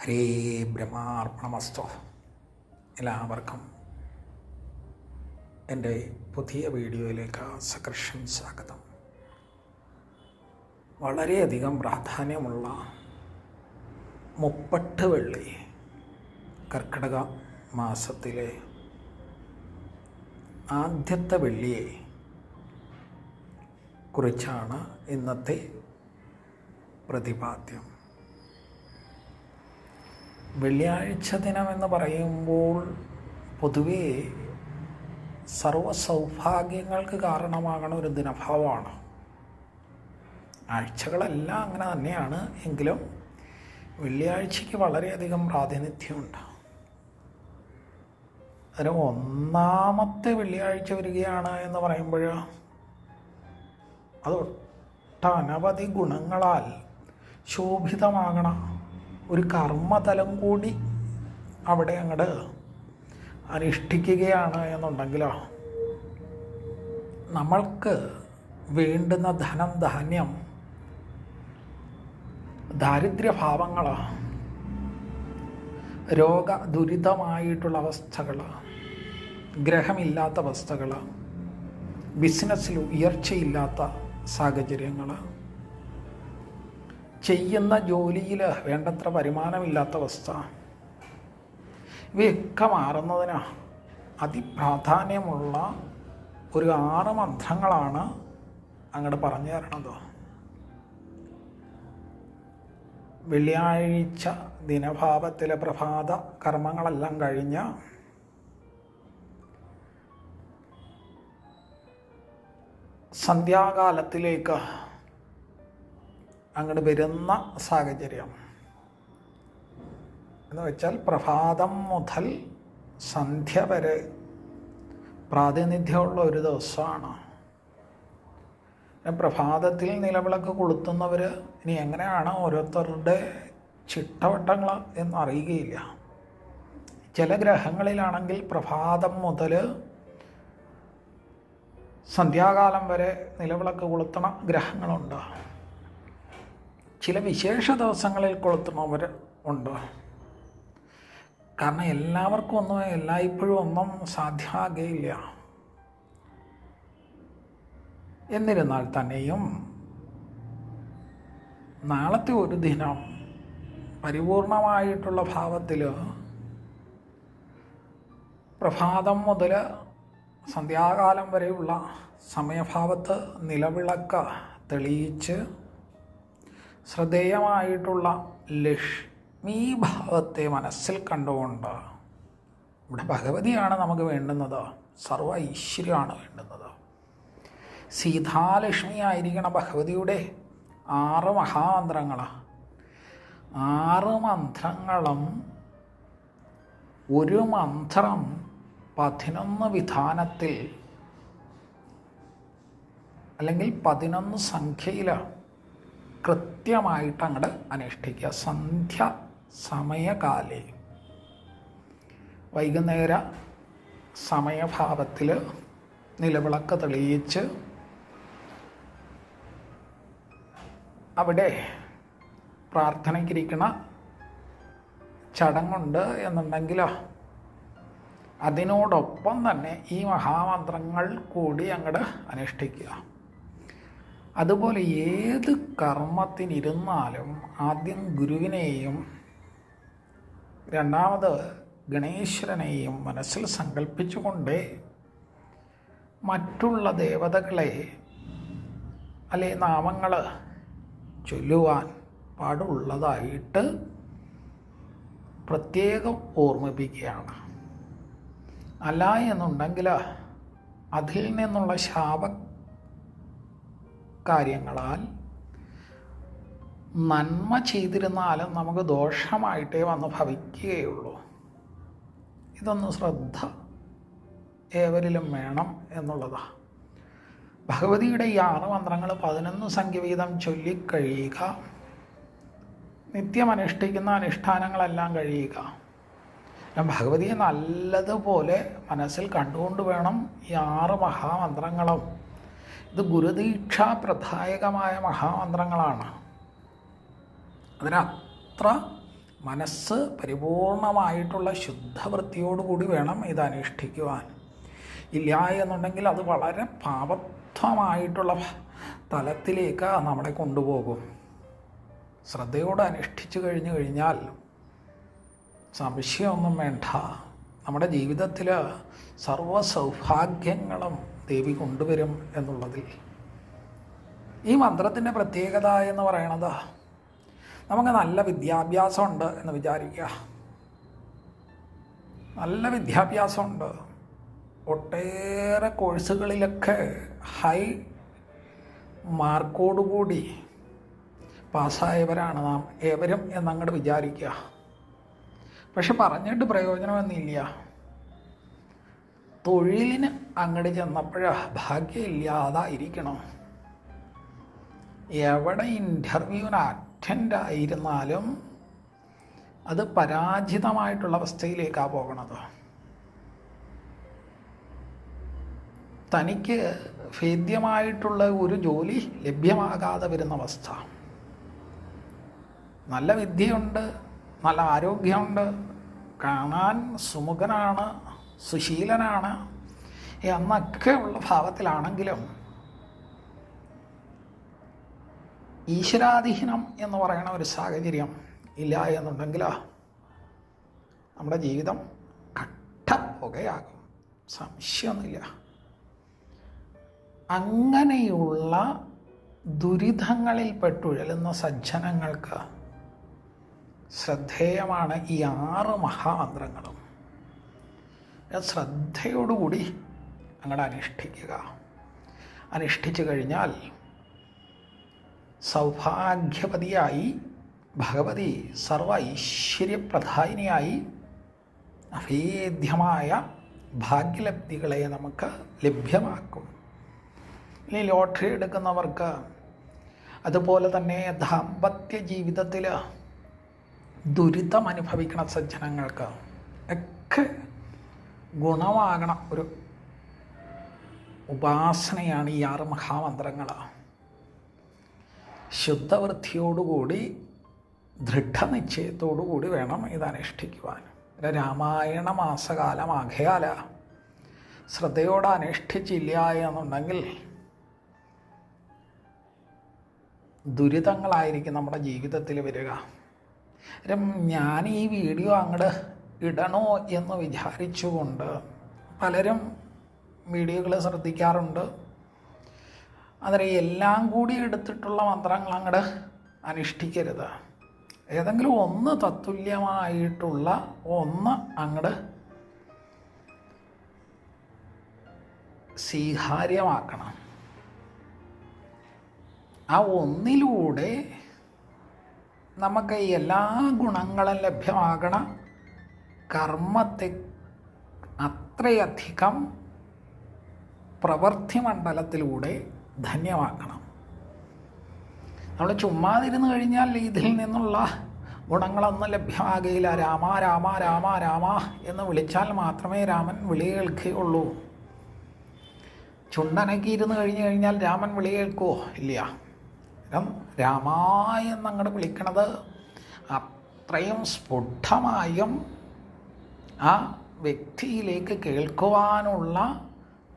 ഹരേ ബ്രഹ്മാർപ്പണമസ്തു. എല്ലാവർക്കും എന്റെ പുതിയ വീഡിയോയിലേക്ക് സകർഷം സ്വാഗതം. വളരെയധികം പ്രാധാന്യമുള്ള മുപ്പട്ട് വെള്ളി കർക്കിടക മാസത്തിലെ ആദ്യത്തെ വെള്ളിയെ കുറിച്ചാണ് ഇന്നത്തെ പ്രതിപാദ്യം. വെള്ളിയാഴ്ച എന്ന് പറയുമ്പോൾ പൊതുവേ സർവ സൗഭാഗ്യങ്ങൾക്ക് കാരണമാകണ ഒരു ദിനഭാവമാണ്. ആഴ്ചകളെല്ലാം അങ്ങനെ തന്നെയാണ്. എങ്കിലും വെള്ളിയാഴ്ചയ്ക്ക് വളരെയധികം പ്രാതിനിധ്യമുണ്ട്. അതിന് ഒന്നാമത്തെ വെള്ളിയാഴ്ച വരികയാണ് എന്ന് പറയുമ്പോൾ അത് ഒട്ടനവധി ഗുണങ്ങളാൽ ശോഭിതമാകണ ഒരു കർമ്മതലം കൂടി അവിടെ അങ്ങോട്ട് അനുഷ്ഠിക്കുകയാണ് എന്നുണ്ടെങ്കിലോ നമ്മൾക്ക് വേണ്ടുന്ന ധനം ധാന്യം ദാരിദ്ര്യഭാവങ്ങൾ രോഗ ദുരിതമായിട്ടുള്ള അവസ്ഥകൾ ഗ്രഹമില്ലാത്ത അവസ്ഥകൾ ബിസിനസ്സിൽ ഉയർച്ചയില്ലാത്ത സാഹചര്യങ്ങൾ ചെയ്യുന്ന ജോലിയിൽ വേണ്ടത്ര വരുമാനമില്ലാത്ത അവസ്ഥ. ഇവയൊക്കെ മാറുന്നതിന് അതിപ്രാധാന്യമുള്ള ഒരു ആറ് മന്ത്രങ്ങളാണ് അങ്ങോട്ട് പറഞ്ഞു തരണത്. വെള്ളിയാഴ്ച ദിനഭാവത്തിലെ പ്രഭാത കർമ്മങ്ങളെല്ലാം കഴിഞ്ഞ് സന്ധ്യാകാലത്തിലേക്ക് അങ്ങോട്ട് വരുന്ന സാഹചര്യം. എന്ന് വെച്ചാൽ പ്രഭാതം മുതൽ സന്ധ്യ വരെ പ്രാതിനിധ്യമുള്ള ഒരു ദിവസമാണ്. പ്രഭാതത്തിൽ നിലവിളക്ക് കൊളുത്തുന്നവർ ഇനി എങ്ങനെയാണ് ഓരോരുത്തരുടെ ചിട്ടവട്ടങ്ങൾ എന്ന് അറിയുകയില്ല. ചില ഗ്രഹങ്ങളിലാണെങ്കിൽ പ്രഭാതം മുതൽ സന്ധ്യാകാലം വരെ നിലവിളക്ക് കൊളുത്തണ ഗ്രഹങ്ങളുണ്ട്. ചില വിശേഷ ദിവസങ്ങളിൽ കൊളുത്തുന്നവർ ഉണ്ട്. കാരണം എല്ലാവർക്കും ഒന്നും എല്ലായ്പ്പോഴും ഒന്നും സാധ്യമാകുകയില്ല എന്നിരുന്നാൽ തന്നെയും നാളത്തെ ഒരു ദിനം പരിപൂർണമായിട്ടുള്ള ഭാവത്തിൽ പ്രഭാതം മുതൽ സന്ധ്യാകാലം വരെയുള്ള സമയഭാവത്ത് നിലവിളക്ക് തെളിയിച്ച് ശ്രദ്ധേയമായിട്ടുള്ള ലക്ഷ്മീഭാവത്തെ മനസ്സിൽ കണ്ടുകൊണ്ട് ഇവിടെ ഭഗവതിയാണ് നമുക്ക് വേണ്ടുന്നത്. സർവ ഐശ്വര്യമാണ് വേണ്ടുന്നത്. സീതാലക്ഷ്മി ആയിരിക്കണം ഭഗവതിയുടെ ആറ് മഹാമന്ത്രങ്ങൾ ആറ് മന്ത്രങ്ങളും ഒരു മന്ത്രം പതിനൊന്ന് വിധാനത്തിൽ അല്ലെങ്കിൽ പതിനൊന്ന് സംഖ്യയിൽ കൃത്യമായിട്ട് അങ്ങോട്ട് അനുഷ്ഠിക്കുക സന്ധ്യ സമയകാലേ. വൈകുന്നേര സമയഭാവത്തിൽ നിലവിളക്ക് തെളിയിച്ച് അവിടെ പ്രാർത്ഥനയ്ക്കിരിക്കണ ചടങ്ങുണ്ട് എന്നുണ്ടെങ്കിലോ അതിനോടൊപ്പം തന്നെ ഈ മഹാമന്ത്രങ്ങൾ കൂടി അങ്ങോട്ട് അനുഷ്ഠിക്കുക അതുപോലെ ഏത് കർമ്മത്തിനിരുന്നാലും ആദ്യം ഗുരുവിനെയും രണ്ടാമത് ഗണേശ്വരനെയും മനസ്സിൽ സങ്കല്പിച്ചുകൊണ്ട് മറ്റുള്ള ദേവതകളെ അല്ലെ നാമങ്ങൾ ചൊല്ലുവാൻ പാടുള്ളതായിട്ട് പ്രത്യേകം ഓർമ്മിപ്പിക്കുകയാണ്. അല്ല എന്നുണ്ടെങ്കിൽ അതിൽ നിന്നുള്ള ശാപ കാര്യങ്ങളാൽ നന്മ ചെയ്തിരുന്നാലും നമുക്ക് ദോഷമായിട്ടേ വന്ന് ഭവിക്കുകയുള്ളൂ. ഇതൊന്ന് ശ്രദ്ധ ഏവരിലും വേണം എന്നുള്ളതാണ് ഭഗവതിയുടെ ഈ ആറ് മന്ത്രങ്ങൾ പതിനൊന്ന് സംഖ്യ വീതം ചൊല്ലിക്കഴിയുക. നിത്യം അനുഷ്ഠിക്കുന്ന അനുഷ്ഠാനങ്ങളെല്ലാം കഴിയുക. ഭഗവതിയെ നല്ലതുപോലെ മനസ്സിൽ കണ്ടുകൊണ്ട് വേണം ഈ ആറ് മഹാമന്ത്രങ്ങളും ഇത് ഗുരുദീക്ഷാ പ്രധായകമായ മഹാമന്ത്രങ്ങളാണ്. അതിനത്ര മനസ്സ് പരിപൂർണമായിട്ടുള്ള ശുദ്ധവൃത്തിയോടുകൂടി വേണം ഇത് അനുഷ്ഠിക്കുവാൻ ഇല്ല എന്നുണ്ടെങ്കിൽ അത് വളരെ പാപത്വമായിട്ടുള്ള തലത്തിലേക്ക് നമ്മളെ കൊണ്ടുപോകും. ശ്രദ്ധയോടെ അനുഷ്ഠിച്ചു കഴിഞ്ഞു കഴിഞ്ഞാൽ സംശയമൊന്നും വേണ്ട. നമ്മുടെ ജീവിതത്തിൽ സർവ സൗഭാഗ്യങ്ങളും ദേവി കൊണ്ടുവരും എന്നുള്ളതിൽ. ഈ മന്ത്രത്തിന്റെ പ്രത്യേകത എന്ന് പറയണത്. നമുക്ക് നല്ല വിദ്യാഭ്യാസമുണ്ട് എന്ന് വിചാരിക്കുക നല്ല വിദ്യാഭ്യാസമുണ്ട്. ഒട്ടേറെ കോഴ്സുകളിലൊക്കെ ഹൈ മാർക്കോടുകൂടി പാസ്സായവരാണ് നാം ഏവരും എന്നങ്ങോട്ട് വിചാരിക്കുക പക്ഷെ പറഞ്ഞിട്ട് പ്രയോജനമൊന്നുമില്ല. തൊഴിലിന് അങ്ങോട്ട് ചെന്നപ്പോഴ ഭാഗ്യമില്ലാതായിരിക്കണം. എവിടെ ഇന്റർവ്യൂവിന് അറ്റൻഡ് ആയിരുന്നാലും അത് പരാജിതമായിട്ടുള്ള അവസ്ഥയിലേക്കാണ് പോകണത്. തനിക്ക് ഭേദ്യമായിട്ടുള്ള ഒരു ജോലി ലഭ്യമാകാതെ വരുന്ന അവസ്ഥ. നല്ല വിദ്യയുണ്ട് നല്ല ആരോഗ്യമുണ്ട് കാണാൻ സുമുഖനാണ് സുശീലനാണ്. എന്നൊക്കെയുള്ള ഭാവത്തിലാണെങ്കിലും ഈശ്വരാധീനം എന്ന് പറയുന്ന ഒരു സാഹചര്യം ഇല്ല എന്നുണ്ടെങ്കിൽ നമ്മുടെ ജീവിതം കട്ടപ്പുകയാകും. സംശയമൊന്നുമില്ല. അങ്ങനെയുള്ള ദുരിതങ്ങളിൽ പെട്ടുഴലുന്ന സജ്ജനങ്ങൾക്ക് ശ്രദ്ധേയമാണ് ഈ ആറ് മഹാമന്ത്രങ്ങളും. ശ്രദ്ധയോടുകൂടി അങ്ങോട്ട് അനുഷ്ഠിക്കുക. അനുഷ്ഠിച്ചു കഴിഞ്ഞാൽ സൗഭാഗ്യപതിയായി ഭഗവതി സർവ ഐശ്വര്യപ്രധായിനിയായി അഭേദ്യമായ ഭാഗ്യലബ്ധികളെ നമുക്ക് ലഭ്യമാക്കും. ഇനി ലോട്ടറി എടുക്കുന്നവർക്ക് അതുപോലെ തന്നെ ദാമ്പത്യ ജീവിതത്തിൽ ദുരിതം അനുഭവിക്കുന്ന സജ്ജനങ്ങൾക്ക് ഒക്കെ ഗുണമാകണ ഒരു ഉപാസനയാണ് ഈ ആറ് മഹാമന്ത്രങ്ങൾ ശുദ്ധവൃത്തിയോടുകൂടി ദൃഢനിശ്ചയത്തോടുകൂടി വേണം ഇത് അനുഷ്ഠിക്കുവാൻ രാമായണ മാസകാലമാകയാല ശ്രദ്ധയോടെ അനുഷ്ഠിച്ചില്ല എന്നുണ്ടെങ്കിൽ ദുരിതങ്ങളായിരിക്കും നമ്മുടെ ജീവിതത്തിൽ വരിക. ഞാൻ ഈ വീഡിയോ അങ്ങോട്ട് ഇടണോ എന്ന് വിചാരിച്ചുകൊണ്ട് പലരും വീഡിയോകൾ ശ്രദ്ധിക്കാറുണ്ട്. അതിന് എല്ലാം കൂടി എടുത്തിട്ടുള്ള മന്ത്രങ്ങൾ അങ്ങോട്ട് അനുഷ്ഠിക്കരുത്. ഏതെങ്കിലും ഒന്ന് തത്തുല്യമായിട്ടുള്ള ഒന്ന് അങ്ങോട്ട് സ്വീകാര്യമാക്കണം. ആ ഒന്നിലൂടെ നമുക്ക് എല്ലാ ഗുണങ്ങളും ലഭ്യമാകണ. കർമ്മത്തെ അത്രയധികം പ്രവൃത്തി മണ്ഡലത്തിലൂടെ ധന്യമാക്കണം. നമ്മൾ ചുമ്മാതിരുന്ന് കഴിഞ്ഞാൽ ഇതിൽ നിന്നുള്ള ഗുണങ്ങളൊന്നും ലഭ്യമാകുകയില്ല രാമ രാമ രാമ രാമ എന്ന് വിളിച്ചാൽ മാത്രമേ രാമൻ വിളി കേൾക്കുകയുള്ളൂ. ചുണ്ടനക്കി ഇരുന്ന് കഴിഞ്ഞു കഴിഞ്ഞാൽ രാമൻ വിളി കേൾക്കുമോ ഇല്ല. രാമ എന്നങ്ങോട്ട് വിളിക്കണത് അത്രയും സ്ഫുടമായും ആ വ്യക്തിയിലേക്ക് കേൾക്കുവാനുള്ള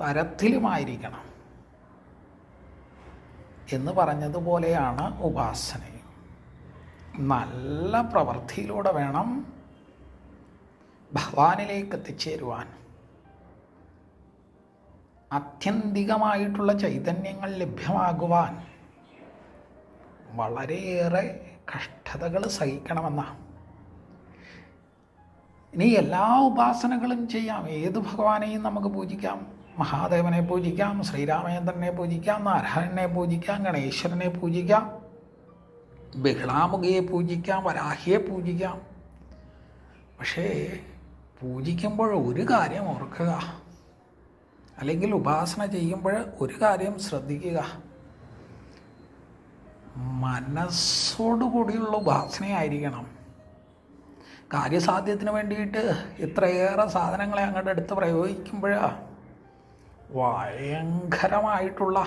തരത്തിലുമായിരിക്കണം. എന്ന് പറഞ്ഞതുപോലെയാണ് ഉപാസന. നല്ല പ്രവൃത്തിയിലൂടെ വേണം ഭഗവാനിലേക്ക് എത്തിച്ചേരുവാൻ. ആത്യന്തികമായിട്ടുള്ള ചൈതന്യങ്ങൾ ലഭ്യമാകുവാൻ. വളരെയേറെ കഷ്ടതകൾ സഹിക്കണമെന്നാണ്. ഇനി എല്ലാ ഉപാസനകളും ചെയ്യാം. ഏത് ഭഗവാനെയും നമുക്ക് പൂജിക്കാം. മഹാദേവനെ പൂജിക്കാം ശ്രീരാമചന്ദ്രനെ പൂജിക്കാം നാരായണനെ പൂജിക്കാം ഗണേശ്വരനെ പൂജിക്കാം ബഹിളാമുഖയെ പൂജിക്കാം വരാഹിയെ പൂജിക്കാം. പക്ഷേ പൂജിക്കുമ്പോൾ ഒരു കാര്യം ഓർക്കുക. അല്ലെങ്കിൽ ഉപാസന ചെയ്യുമ്പോൾ ഒരു കാര്യം ശ്രദ്ധിക്കുക. മനസ്സോടുകൂടിയുള്ള ഉപാസനയായിരിക്കണം. കാര്യസാധ്യത്തിന് വേണ്ടിയിട്ട് ഇത്രയേറെ സാധനങ്ങളെ അങ്ങോട്ട് എടുത്ത് പ്രയോഗിക്കുമ്പോഴാണ് ഭയങ്കരമായിട്ടുള്ള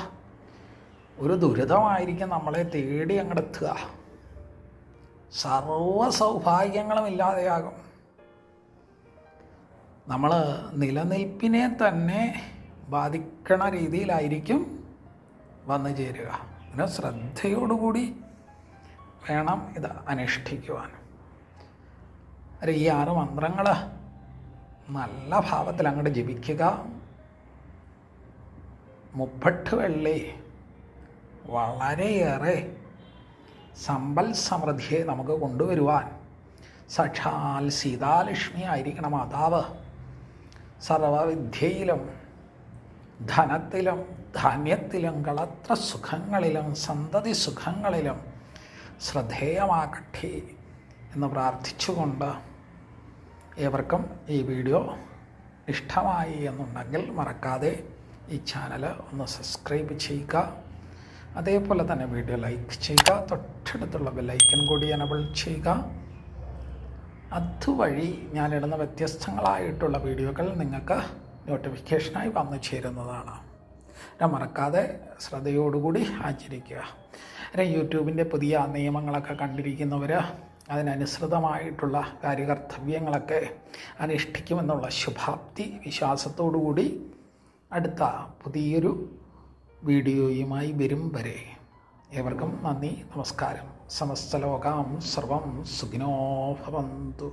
ഒരു ദുരിതമായിരിക്കും നമ്മളെ തേടി അങ്ങോട്ട് എത്തുക സർവ സൗഭാഗ്യങ്ങളും ഇല്ലാതെയാകും നമ്മൾ നിലനിൽപ്പിനെ തന്നെ ബാധിക്കണ രീതിയിലായിരിക്കും വന്നു ചേരുക. അതിന് ശ്രദ്ധയോടുകൂടി വേണം ഇത് അനുഷ്ഠിക്കുവാൻ. ഒരു ഈ ആറ് മന്ത്രങ്ങൾ നല്ല ഭാവത്തിൽ അങ്ങോട്ട് ജപിക്കുക. മുപ്പട്ട് വെള്ളി വളരെയേറെ സമ്പൽ സമൃദ്ധിയെ നമുക്ക് കൊണ്ടുവരുവാൻ സക്ഷാൽ സീതാലക്ഷ്മി ആയിരിക്കണം മാതാവ്. സർവവിദ്യയിലും ധനത്തിലും ധാന്യത്തിലും കളത്ര സുഖങ്ങളിലും സന്തതി സുഖങ്ങളിലും ശ്രദ്ധേയമാകട്ടെ. എന്ന് പ്രാർത്ഥിച്ചുകൊണ്ട് ഏവർക്കും ഈ വീഡിയോ ഇഷ്ടമായി എന്നുണ്ടെങ്കിൽ മറക്കാതെ ഈ ചാനൽ ഒന്ന് സബ്സ്ക്രൈബ് ചെയ്യുക. അതേപോലെ തന്നെ വീഡിയോ ലൈക്ക് ചെയ്യുക. തൊട്ടടുത്തുള്ള ബെല്ലൈക്കൻ കൂടി എനബിൾ ചെയ്യുക. അതുവഴി ഞാനിടുന്ന വ്യത്യസ്തങ്ങളായിട്ടുള്ള വീഡിയോകൾ നിങ്ങൾക്ക് നോട്ടിഫിക്കേഷനായി വന്നു ചേരുന്നതാണ്. മറക്കാതെ ശ്രദ്ധയോടുകൂടി ആചരിക്കുക. യൂട്യൂബിന്റെ പുതിയ നിയമങ്ങളൊക്കെ കണ്ടിരിക്കുന്നവർ അതിനനുസൃതമായിട്ടുള്ള കാര്യകർത്തവ്യങ്ങളൊക്കെ അനുഷ്ഠിക്കുമെന്നുള്ള ശുഭാപ്തി വിശ്വാസത്തോടുകൂടി അടുത്ത പുതിയൊരു വീഡിയോയുമായി വരും വരെ. ഏവർക്കും നന്ദി നമസ്കാരം. സമസ്തലോകാം സർവം സുഖിനോ ഭവന്തു.